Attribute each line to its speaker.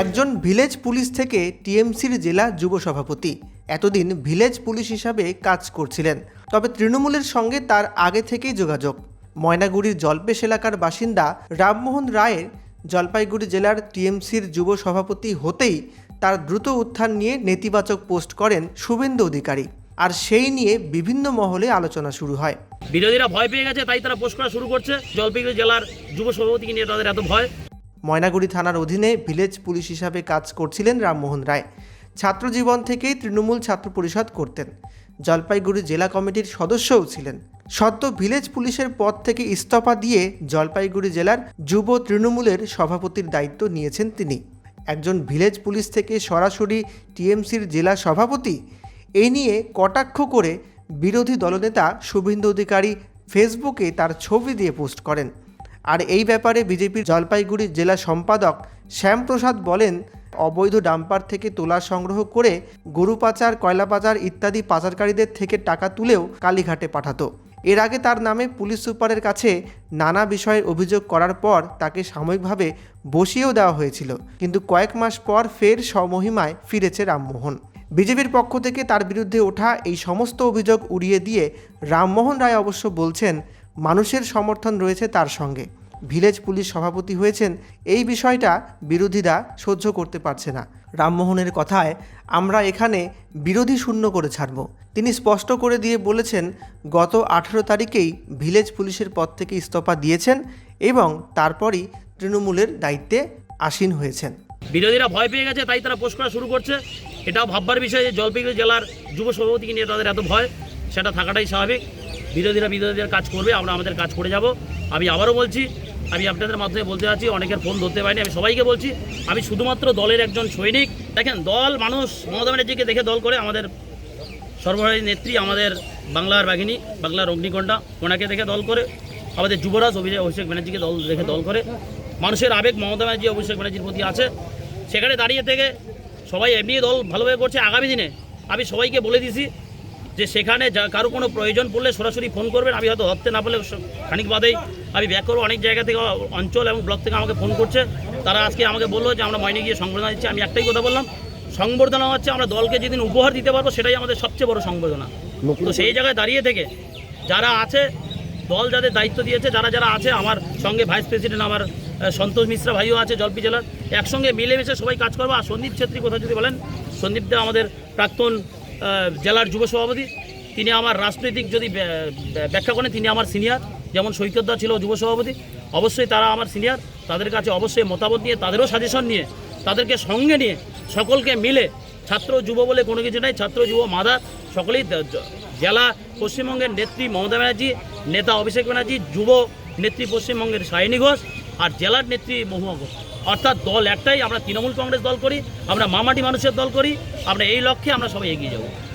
Speaker 1: একজন village police থেকে টিএমসির জেলা যুব সভাপতি। এতদিন ভিলেজ পুলিশ হিসাবে কাজ করছিলেন। তবে তৃণমূলের সঙ্গে তার আগে থেকেই যোগাযোগ। ময়নাগুড়ির জলপেশ এলাকার বাসিন্দা রামমোহন রায়ের জলপাইগুড়ি জেলার টিএমসির যুব সভাপতি হতেই তার দ্রুত উত্থান নিয়ে নেতিবাচক পোস্ট করেন শুভেন্দু অধিকারী। আর সেই নিয়ে বিভিন্ন মহলে আলোচনা শুরু হয়।
Speaker 2: বিরোধীরা ভয় পেয়ে গেছে, তাই তারা পোস্ট করা শুরু করছে। জলপাইগুড়ি জেলার যুব সভাপতিকে নিয়ে তাদের এত ভয়।
Speaker 1: ময়নাগুড়ি থানার অধীনে ভিলেজ পুলিশ হিসাবে কাজ করছিলেন রামমোহন রায়। ছাত্র জীবন থেকেই তৃণমূল ছাত্র পরিষদ করতেন। জলপাইগুড়ি জেলা কমিটির সদস্যও ছিলেন। সদ্য ভিলেজ পুলিশের পদ থেকে ইস্তফা দিয়ে জলপাইগুড়ি জেলার যুব তৃণমূলের সভাপতির দায়িত্ব নিয়েছেন তিনি। একজন ভিলেজ পুলিশ থেকে সরাসরি টিএমসির জেলা সভাপতি এই নিয়ে কটাক্ষ করে বিরোধী দলনেতা শুভেন্দু অধিকারী ফেসবুকে তার ছবি দিয়ে পোস্ট করেন। আর এই ব্যাপারে বিজেপির জলপাইগুড়ি জেলা সম্পাদক শ্যামপ্রসাদ বলেন, অবৈধ ডাম্পার থেকে তোলা সংগ্রহ করে গরু পাচার কয়লা পাচার ইত্যাদি পাচারকারীদের থেকে টাকা তুলেও কালীঘাটে পাঠাতো। এর আগে তার নামে পুলিশ সুপারের কাছে নানা বিষয়ে অভিযোগ করার পর তাকে সাময়িকভাবে বসিয়েও দেওয়া হয়েছিল। কিন্তু কয়েক মাস পর ফের স্বমহিমায় ফিরেছে রামমোহন। বিজেপির পক্ষ থেকে তার বিরুদ্ধে ওঠা এই সমস্ত অভিযোগ উড়িয়ে দিয়ে রামমোহন রায় অবশ্য বলছেন মানুষের সমর্থন রয়েছে তার সঙ্গে। ভিলেজ পুলিশ সভাপতি হয়েছেন, এই বিষয়টা বিরোধীরা সহ্য করতে পারছে না। রামমোহনের কথায়, আমরা এখানে বিরোধী শূন্য করে ছাড়ব। তিনি স্পষ্ট করে দিয়ে বলেছেন, গত আঠেরো তারিখেই ভিলেজ পুলিশের পদ থেকে ইস্তফা দিয়েছেন এবং তারপরই তৃণমূলের দায়িত্বে আসীন হয়েছেন।
Speaker 2: বিরোধীরা ভয় পেয়ে গেছে, তাই তারা পোস্ট করা শুরু করছে। এটাও ভাববার বিষয় যে জলপাইগুড়ি জেলার যুব সভাপতিকে নিয়ে তাদের এত ভয়, সেটা থাকাটাই স্বাভাবিক। বিরোধীরা বিরোধীদের কাজ করবে, আমরা আমাদের কাজ করে যাব। আমি আবারও বলছি, আমি আপনাদের মাধ্যমে বলতে চাচ্ছি অনেকের ফোন ধরতে পারিনি, আমি সবাইকে বলছি, আমি শুধুমাত্র দলের একজন সৈনিক। দেখেন, দল, মানুষ, মমতা ব্যানার্জিকে দেখে দল করে আমাদের সর্বহারী নেত্রী, আমাদের বাংলার বাঘিনী, বাংলার অগ্নিকণ্ঠা ওনাকে দেখে দল করে, আমাদের যুবরাজ অভিষেক অভিষেক ব্যানার্জিকে দল দেখে দল করে। মানুষের আবেগ, মমতা ব্যানার্জি, অভিষেক ব্যানার্জির প্রতি আছে। সেখানে দাঁড়িয়ে থেকে সবাই এমনি দল ভালোভাবে করছে। আগামী দিনে আমি সবাইকে বলে দিছি যে সেখানে যা কারও কোনো প্রয়োজন পড়লে সরাসরি ফোন করবেন। আমি হয়তো ধরতে না পারলে খানিক বাদেই আমি ব্যাক করব। অনেক জায়গা থেকে অঞ্চল এবং ব্লক থেকে আমাকে ফোন করছে। তারা আজকে আমাকে বলল যে আমরা ময়নে গিয়ে সংবর্ধনা দিচ্ছি। আমি একটাই কথা বললাম সংবর্ধনা হচ্ছে আমরা দলকে যেদিন উপহার দিতে পারব সেটাই আমাদের সবচেয়ে বড় সংবর্ধনা। তো সেই জায়গায় দাঁড়িয়ে থেকে যারা আছে দল যাদের দায়িত্ব দিয়েছে যারা যারা আছে আমার সঙ্গে ভাইস প্রেসিডেন্ট আমার সন্তোষ মিশ্রা ভাইও আছে জলপি জেলার একসঙ্গে মিলেমিশে সবাই কাজ করব। আর সন্দীপ ছেত্রী কথা যদি বলেন সন্দীপ দা আমাদের প্রাক্তন জেলার যুব সভাপতি, তিনি আমার রাজনৈতিক যদি ব্যা- ব্যা- ব্যাখ্যা করেন, তিনি আমার সিনিয়র যেমন সৈকত দা ছিল যুব সভাপতি, অবশ্যই তারা আমার সিনিয়র তাদের কাছে অবশ্যই মতামত নিয়ে, তাদেরও সাজেশন নিয়ে, তাদেরকে সঙ্গে নিয়ে, সকলকে মিলে, ছাত্র যুব বলে কোনো কিছু নেই, ছাত্র যুব মাদার সকলেই জেলা পশ্চিমবঙ্গের নেত্রী মমতা ব্যানার্জি, নেতা অভিষেক ব্যানার্জি, যুব নেত্রী পশ্চিমবঙ্গের সায়নী ঘোষ, আর জেলার নেত্রী মহুয়া ঘোষ। অর্থাৎ দল একটাই, আমরা তৃণমূল কংগ্রেস দল করি, আমরা মামাটি মানুষের দল করি, আমরা এই লক্ষ্যে আমরা সবাই এগিয়ে যাব।